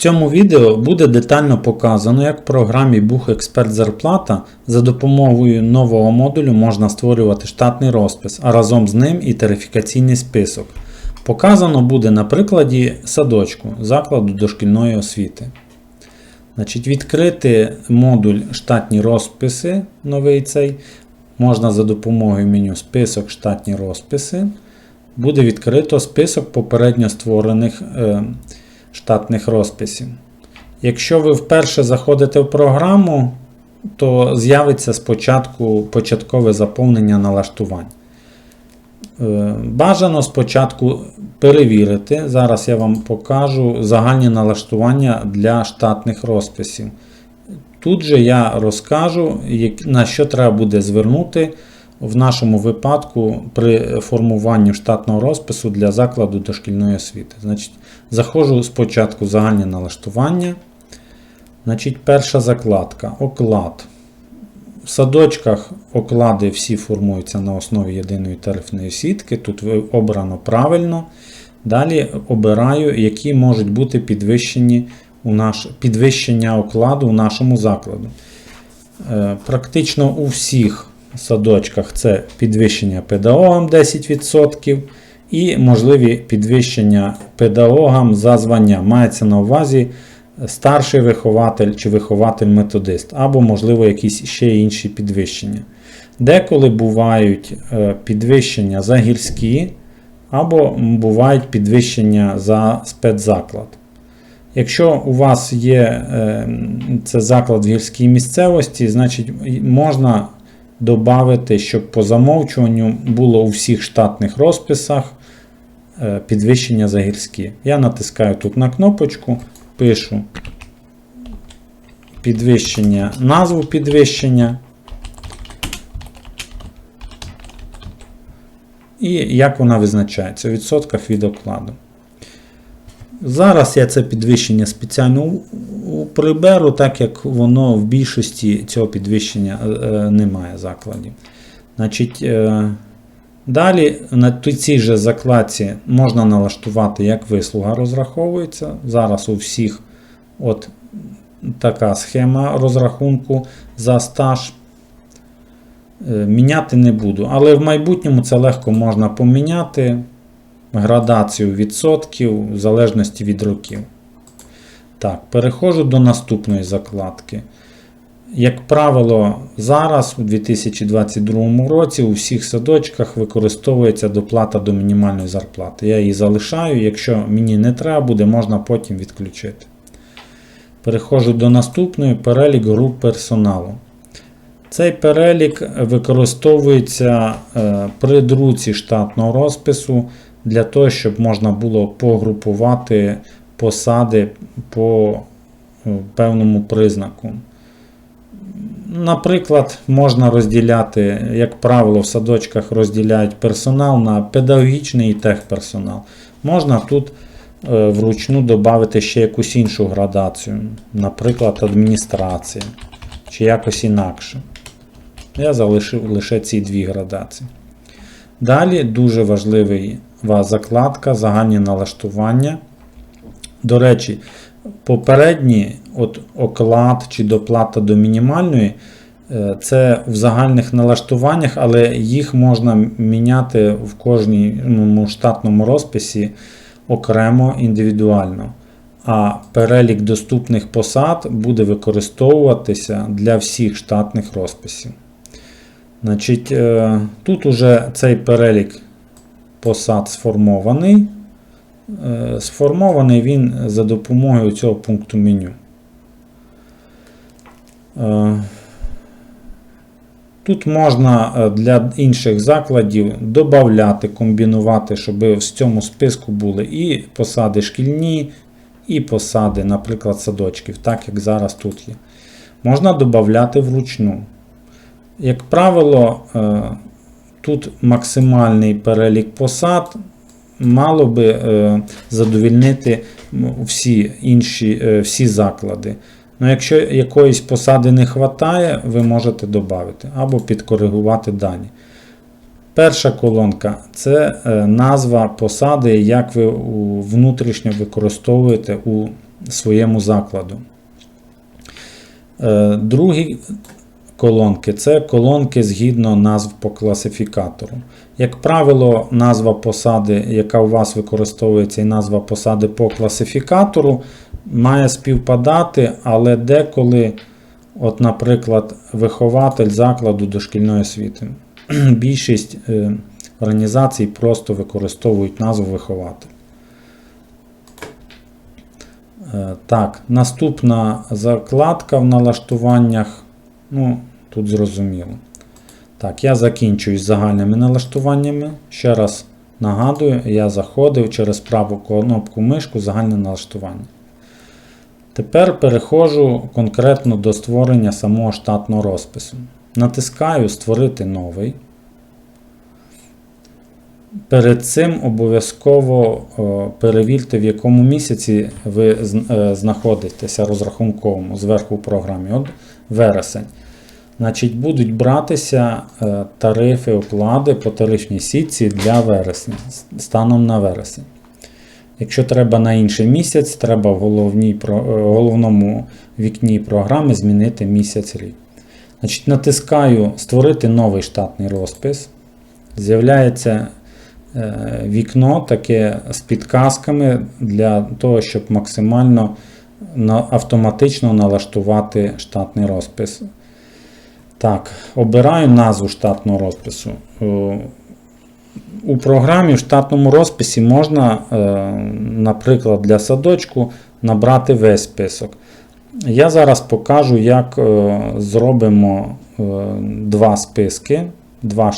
цьому відео буде детально показано, як в програмі Бух Експерт Зарплата за допомогою нового модулю можна створювати штатний розпис, а разом з ним і тарифікаційний список. Показано буде на прикладі садочку закладу дошкільної освіти. Значить, Відкрити модуль штатні розписи, новий цей, можна за допомогою меню Список штатні розписи. Буде відкрито список попередньо створених е, штатних розписів. Якщо ви вперше заходите в програму, то з'явиться спочатку початкове заповнення налаштувань. Е, Бажано спочатку перевірити. Зараз я вам покажу загальні налаштування для штатних розписів. Тут же я розкажу, на що треба буде звернути в нашому випадку при формуванні штатного розпису для закладу дошкільної освіти. Значить, заходжу спочатку в загальні налаштування. Значить, перша закладка оклад. В садочках оклади всі формуються на основі єдиної тарифної сітки. Тут обрано правильно. Далі обираю, які можуть бути підвищені у наш, підвищення окладу у нашому закладу. Е, Практично у всіх садочках це підвищення педагогам 10% і можливі підвищення педагогам за звання. Мається на увазі старший вихователь чи вихователь-методист, або, можливо, якісь ще інші підвищення. Деколи бувають е, підвищення за гірські, або бувають підвищення за спецзаклад. Якщо у вас є е, це заклад в гірській місцевості, значить можна додати, щоб по замовчуванню було у всіх штатних розписах підвищення за гірські. Я натискаю тут на кнопочку, пишу підвищення, назву підвищення. І як вона визначається у відсотках від окладу. Зараз я це підвищення спеціально приберу, так як воно в більшості цього підвищення е, е, немає закладів. Значить, е, далі на цій же закладці можна налаштувати, як вислуга розраховується. Зараз у всіх от така схема розрахунку за стаж. Е, Міняти не буду, але в майбутньому це легко можна поміняти градацію відсотків в залежності від років. Так, переходжу до наступної закладки. Як правило, зараз, у 2022 році, у всіх садочках використовується доплата до мінімальної зарплати. Я її залишаю, якщо мені не треба буде, можна потім відключити. Переходжу до наступної перелік груп персоналу. Цей перелік використовується е, при друці штатного розпису для того, щоб можна було погрупувати посади по е, певному признаку. Наприклад, можна розділяти, як правило, в садочках розділяють персонал на педагогічний і техперсонал. Можна тут е, вручну додати ще якусь іншу градацію, наприклад, адміністрація чи якось інакше. Я залишив лише ці дві градації. Далі дуже важливий закладка, загальні налаштування. До речі, попередні от оклад чи доплата до мінімальної е, це в загальних налаштуваннях, але їх можна міняти в кожному штатному розписі окремо індивідуально. А перелік доступних посад буде використовуватися для всіх штатних розписів. Значить, е, Тут уже цей перелік посад сформований. Е, Сформований він за допомогою цього пункту меню. Е, Тут можна е, для інших закладів додати, комбінувати, щоб в цьому списку були і посади шкільні, і посади, наприклад, садочків, так як зараз тут є. Можна додати вручну. Як правило, тут максимальний перелік посад мало би е, задовільнити всі інші е, всі заклади. Ну, якщо якоїсь посади не вистачає, ви можете додати або підкоригувати дані. Перша колонка це е, назва посади, як ви внутрішньо використовуєте у своєму закладу. Другі колонки це колонки згідно назв по класифікатору. Як правило, назва посади, яка у вас використовується, і назва посади по класифікатору, має співпадати, але деколи, от, наприклад, вихователь закладу дошкільної освіти. Більшість е, організацій просто використовують назву вихователь. Е, Так, наступна закладка в налаштуваннях. Ну, тут зрозуміло. Так, я закінчую з загальними налаштуваннями. Ще раз нагадую, я заходив через праву кнопку мишку загальне налаштування. Тепер переходжу конкретно до створення самого штатного розпису. Натискаю Створити новий. Перед цим обов'язково перевірте, в якому місяці ви е, знаходитеся розрахунковому зверху в програмі. От вересень. Значить, будуть братися е, тарифи, оклади по тарифній сітці для вересня станом на вересень. Якщо треба на інший місяць, треба в головній, е, головному вікні програми змінити місяць рік. Значить, натискаю Створити новий штатний розпис. З'являється е, вікно таке з підказками для того, щоб максимально автоматично налаштувати штатний розпис. Так, обираю назву штатного розпису. Е, У програмі в штатному розписі можна, е, наприклад, для садочку набрати весь список. Я зараз покажу, як е, зробимо два списки, два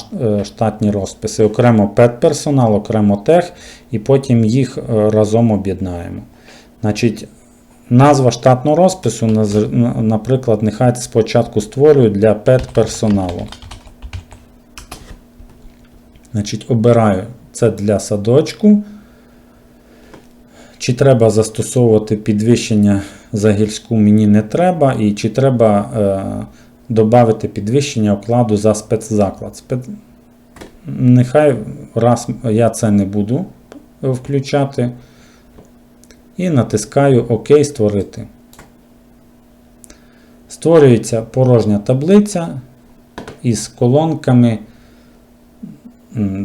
штатні розписи. Окремо педперсонал, окремо тех, і потім їх разом об'єднаємо. Значить, назва штатного розпису, наприклад, нехай спочатку створюю для педперсоналу. Значить, обираю це для садочку. Чи треба застосовувати підвищення за гірську мені не треба, і чи треба е, додати підвищення окладу за спецзаклад. Спец... Нехай раз я це не буду включати. І натискаю ОК Створити. Створюється порожня таблиця із колонками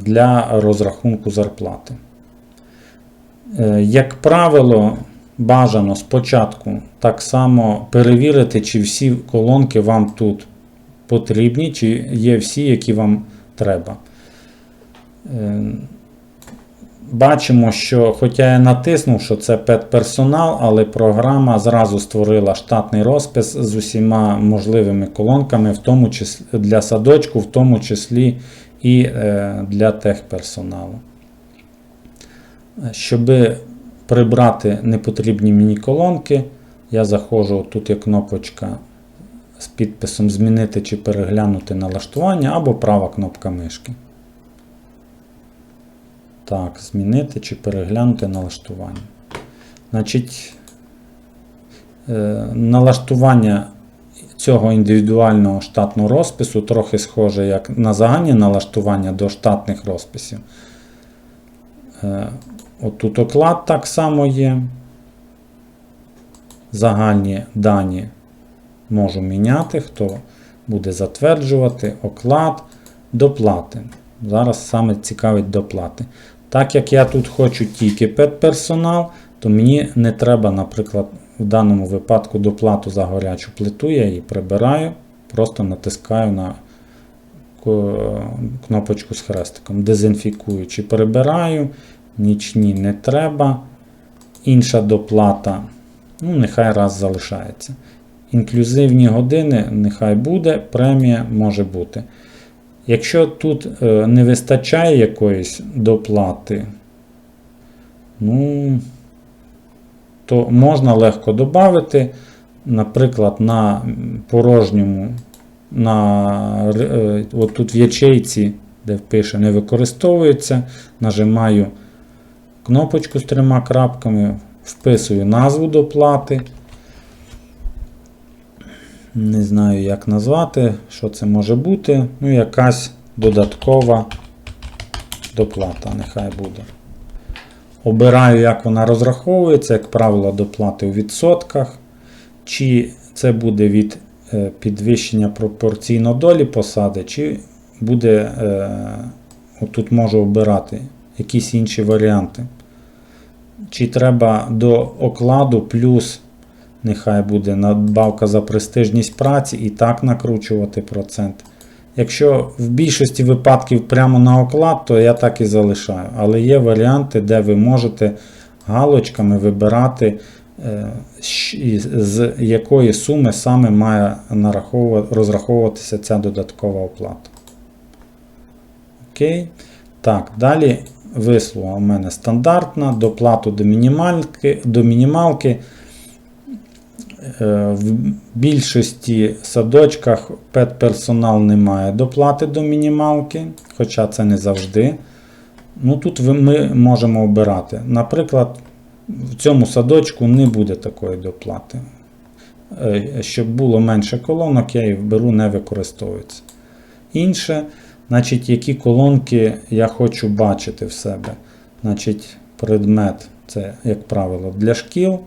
для розрахунку зарплати. Е, Як правило, бажано спочатку так само перевірити, чи всі колонки вам тут потрібні, чи є всі, які вам треба. Бачимо, що, хоча я натиснув, що це педперсонал, але програма зразу створила штатний розпис з усіма можливими колонками, в тому числі для садочку, в тому числі і е, для техперсоналу. Щоб прибрати непотрібні мені колонки, я заходжу, тут є кнопочка з підписом Змінити чи переглянути налаштування або права кнопка мишки. Так, змінити чи переглянути налаштування. Значить, е, налаштування цього індивідуального штатного розпису трохи схоже як на загальні налаштування до штатних розписів. Е, Отут оклад так само є. Загальні дані можу міняти, хто буде затверджувати оклад, доплати. Зараз саме цікавить доплати. Так як я тут хочу тільки педперсонал, то мені не треба, наприклад, в даному випадку доплату за гарячу плиту, я її прибираю, просто натискаю на кнопочку з хрестиком. Дезінфікую чи прибираю, нічні не треба. Інша доплата, ну, нехай раз залишається. Інклюзивні години нехай буде, премія може бути. Якщо тут е, не вистачає якоїсь доплати, ну, то можна легко додати, наприклад, на порожньому, на, е, от тут в ячейці, де пише не використовується, нажимаю кнопочку з трьома крапками, вписую назву доплати. Не знаю, як назвати, що це може бути. Ну, якась додаткова доплата, нехай буде. Обираю, як вона розраховується, як правило, доплати у відсотках. Чи це буде від е, підвищення пропорційно долі посади, чи буде, е, отут можу обирати якісь інші варіанти. Чи треба до окладу плюс, нехай буде надбавка за престижність праці і так накручувати процент. Якщо в більшості випадків прямо на оклад, то я так і залишаю. Але є варіанти, де ви можете галочками вибирати, е, з якої суми саме має розраховуватися ця додаткова оплата. Окей. Так, далі вислуга у мене стандартна, доплату до мінімалки. До мінімалки. Е, В більшості садочках педперсонал не має доплати до мінімалки, хоча це не завжди. Ну, тут ми можемо обирати. Наприклад, в цьому садочку не буде такої доплати. Е, Щоб було менше колонок, я їх беру, не використовується. Інше, значить, які колонки я хочу бачити в себе. Значить, предмет це, як правило, для шкіл.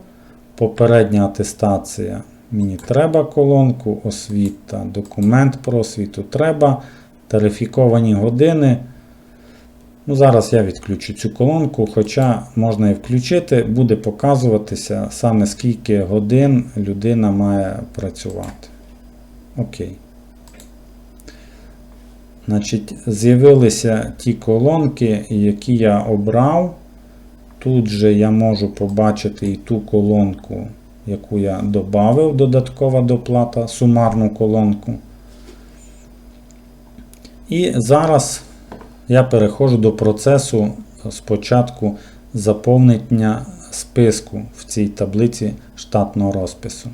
Попередня атестація. Мені треба колонку, освіта, документ про освіту треба, тарифіковані години. Ну, Зараз я відключу цю колонку, хоча можна і включити, буде показуватися саме скільки годин людина має працювати. Окей. Значить, з'явилися ті колонки, які я обрав. Тут же я можу побачити і ту колонку, яку я додав, додаткова доплата, сумарну колонку. І зараз я переходжу до процесу спочатку заповнення списку в цій таблиці штатного розпису.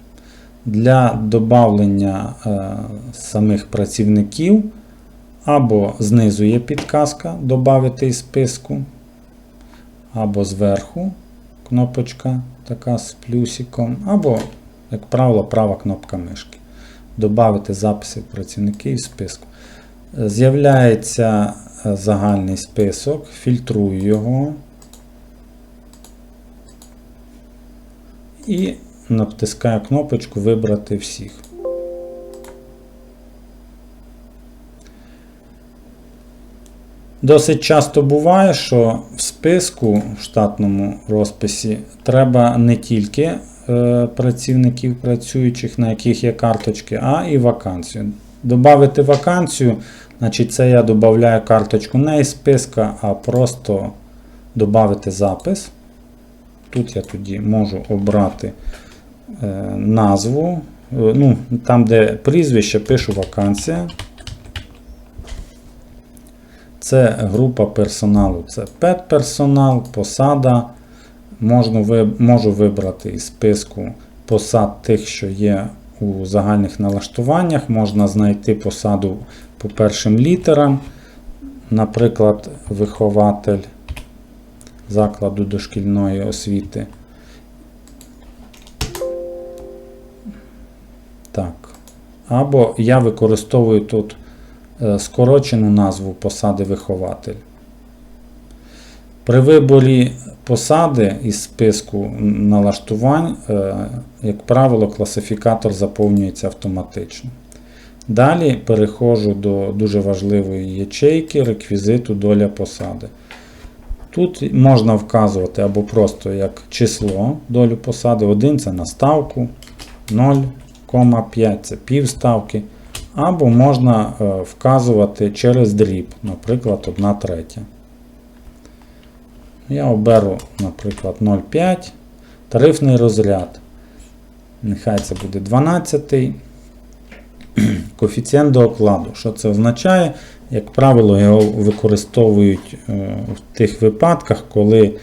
Для додавлення е, самих працівників або знизу є підказка Добавити із списку або зверху кнопочка така з плюсиком, або, як правило, права кнопка мишки. Добавити записи працівників списку. З'являється е, загальний список, фільтрую його і натискаю кнопочку Вибрати всіх. Досить часто буває, що в списку в штатному розписі треба не тільки е, працівників працюючих, на яких є карточки, а і вакансію. Добавити вакансію, значить це я додаю карточку не із списка, а просто додати запис. Тут я тоді можу обрати е, назву. Е, ну, Там, де прізвище, пишу вакансія. Це група персоналу, це педперсонал, посада. Можна, можу вибрати із списку посад тих, що є у загальних налаштуваннях. Можна знайти посаду по першим літерам. Наприклад, вихователь закладу дошкільної освіти. Так. Або я використовую тут скорочену назву посади вихователь. При виборі посади із списку налаштувань, е, як правило, класифікатор заповнюється автоматично. Далі переходжу до дуже важливої ячейки реквізиту доля посади. Тут можна вказувати або просто як число долю посади. 1 це на ставку, 0,5 це півставки. Або можна е, вказувати через дріб, наприклад, 1 третя. Я оберу, наприклад, 0,5. Тарифний розряд. Нехай це буде 12. Коефіцієнт до окладу. Що це означає? Як правило, його використовують е, в тих випадках, коли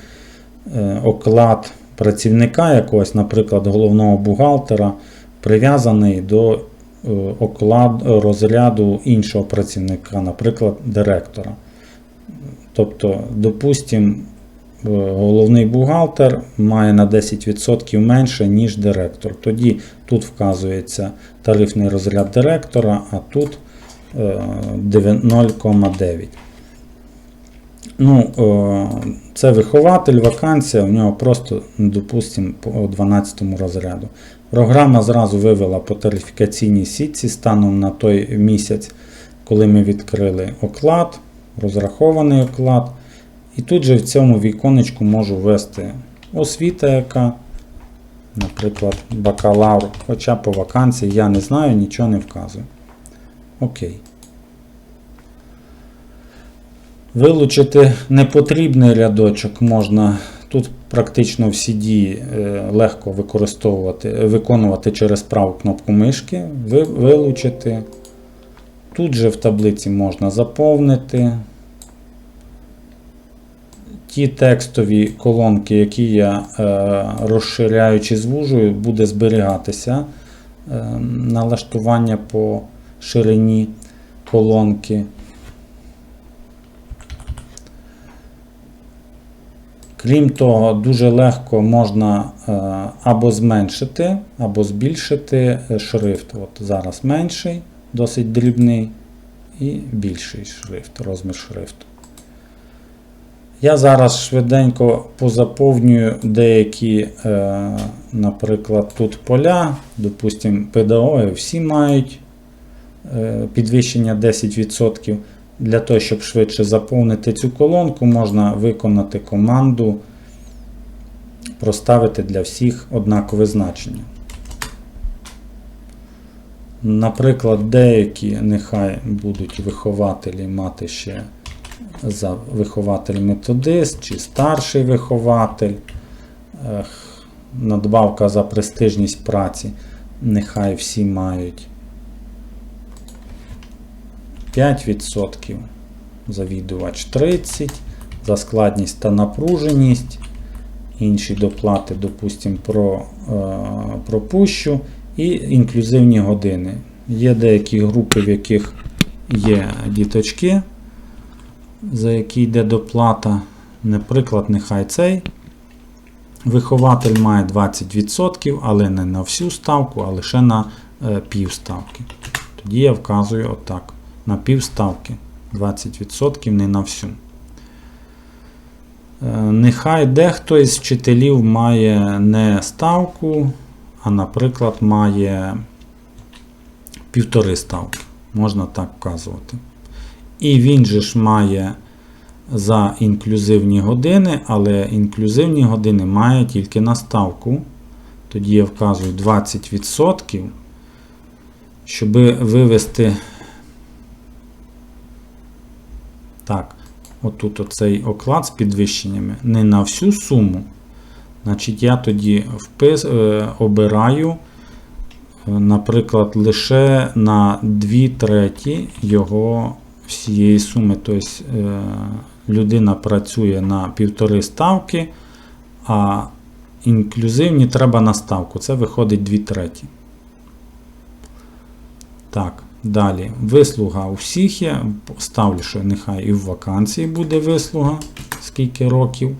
е, оклад працівника якогось, наприклад, головного бухгалтера, прив'язаний до оклад розряду іншого працівника, наприклад, директора. Тобто, допустимо, е, головний бухгалтер має на 10% менше, ніж директор. Тоді тут вказується тарифний розряд директора, а тут е, 9 0,9. Ну, е, це вихователь, вакансія, у нього просто, ну, допустимо, по 12 розряду. Програма зразу вивела по тарифікаційній сітці станом на той місяць, коли ми відкрили оклад, розрахований оклад. І тут же в цьому віконечку можу ввести освіта, яка, наприклад, бакалавр, хоча по вакансії я не знаю, нічого не вказую. Окей. Вилучити непотрібний рядочок можна. Тут практично всі дії е, легко використовувати, е, виконувати через праву кнопку мишки, вилучити. Тут же в таблиці можна заповнити. Ті текстові колонки, які я е, розширяю чи звужую, буде зберігатися налаштування по ширині колонки. Крім того, дуже легко можна е, або зменшити, або збільшити е, шрифт. От зараз менший, досить дрібний, і більший шрифт, розмір шрифту. Я зараз швиденько позаповнюю деякі, е, наприклад, тут поля, допустимо, педагоги всі мають підвищення 10%. Для того, щоб швидше заповнити цю колонку, можна виконати команду проставити для всіх однакове значення. Наприклад, деякі нехай будуть вихователі мати ще за вихователь методист чи старший вихователь, надбавка за престижність праці. Нехай всі мають 5%, завідувач 30%, за складність та напруженість. Інші доплати, допустимо, про, е, пропущу. І інклюзивні години. Є деякі групи, в яких є діточки, за які йде доплата. Наприклад, нехай цей вихователь має 20%, але не на всю ставку, а лише на е, пів. Тоді я вказую отак. На пів ставки. 20% не на всю. Е, Нехай дехто із вчителів має не ставку, а, наприклад, має півтори ставки. Можна так вказувати. І він же ж має за інклюзивні години, але інклюзивні години має тільки на ставку. Тоді я вказую 20%, щоб вивести. Так, отут оцей оклад з підвищеннями не на всю суму. Значить, я тоді впис, е, обираю, е, наприклад, лише на 2 треті його всієї суми. Тобто е, людина працює на півтори ставки, а інклюзивні треба на ставку. Це виходить 2 треті. Так, далі. Вислуга у всіх є. Ставлю, що нехай і в вакансії буде вислуга, скільки років.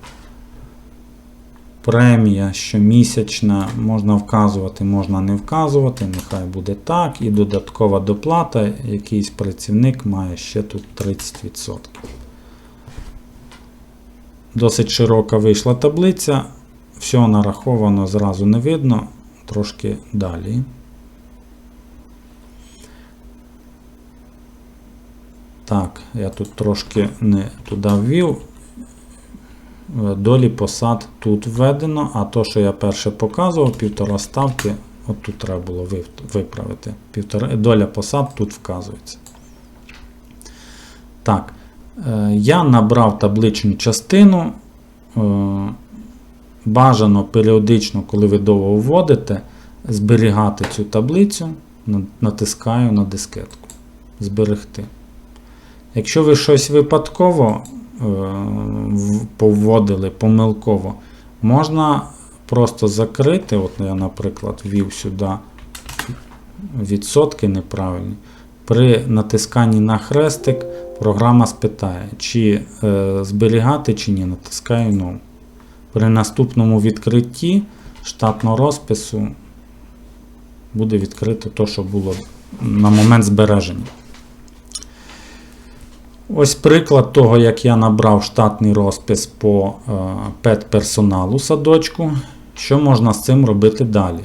Премія щомісячна, можна вказувати, можна не вказувати, нехай буде так. І додаткова доплата, якийсь працівник має ще тут 30%. Досить широка вийшла таблиця. Все нараховано зразу не видно, трошки далі. Так, я тут трошки не туди ввів. Долі посад тут введено, а то, що я перше показував, півтора ставки, от тут треба було виправити. Півтора, доля посад тут вказується. Так, е, я набрав табличну частину. Е, бажано періодично, коли ви довго вводите, зберігати цю таблицю, натискаю на дискетку. Зберегти. Якщо ви щось випадково повводили помилково, можна просто закрити. От я, наприклад, ввів сюди відсотки неправильні. При натисканні на хрестик програма спитає, чи е, зберігати, чи ні. Натискаю No. При наступному відкритті штатного розпису буде відкрито те, що було на момент збереження. Ось приклад того, як я набрав штатний розпис по пет персоналу садочку. Що можна з цим робити далі?